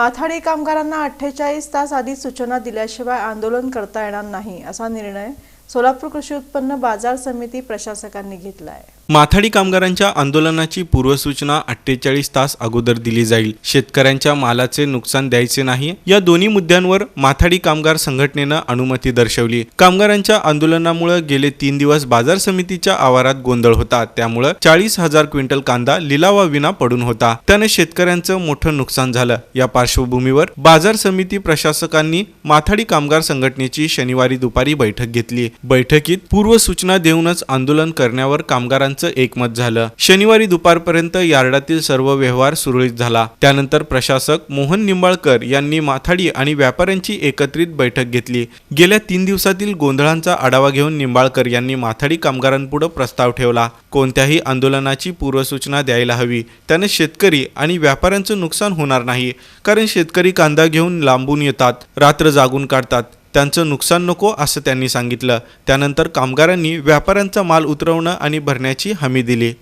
माथाडी कामगारांना अठ्ठेचाळीस तास आधी सूचना दिल्याशिवाय आंदोलन करता येणार नाही असा निर्णय सोलापूर कृषी उत्पन्न बाजार समिती प्रशासकांनी घेतला आहे माथाडी कामगारांच्या आंदोलनाची पूर्वसूचना अठ्ठेचाळीस तास अगोदर दिली जाईल. शेतकऱ्यांच्या मालाचे नुकसान द्यायचे नाही. या दोन्ही मुद्द्यांवर माथाडी कामगार संघटनेनं अनुमती दर्शवली. कामगारांच्या आंदोलनामुळे गेले तीन दिवस बाजार समितीच्या आवारात गोंधळ होता. त्यामुळे चाळीस हजार क्विंटल कांदा लिलावाविना पडून होता. त्याने शेतकऱ्यांचं मोठं नुकसान झालं. या पार्श्वभूमीवर बाजार समिती प्रशासकांनी माथाडी कामगार संघटनेची शनिवारी दुपारी बैठक घेतली. बैठकीत पूर्वसूचना देऊनच आंदोलन करण्यावर कामगारांचा एकमत झालं. शनिवारी दुपारपर्यंत यार्डातील सर्व व्यवहार सुरळीत झाला. त्यानंतर प्रशासक मोहन निंबाळकर यांनी माथाडी आणि व्यापाऱ्यांची एकत्रित बैठक घेतली. गेल्या तीन दिवसातील गोंधळांचा आढावा घेऊन निंबाळकर यांनी माथाडी कामगारांपुढे प्रस्ताव ठेवला. कोणत्याही आंदोलनाची पूर्वसूचना द्यायला हवी. त्याने शेतकरी आणि व्यापाऱ्यांचं नुकसान होणार नाही कारण शेतकरी कांदा घेऊन लांबून येतात रात्र जागून काढतात. त्यांचं नुकसान नको असं त्यांनी सांगितलं. त्यानंतर कामगारांनी व्यापाऱ्यांचा माल उतरवणं आणि भरण्याची हमी दिली.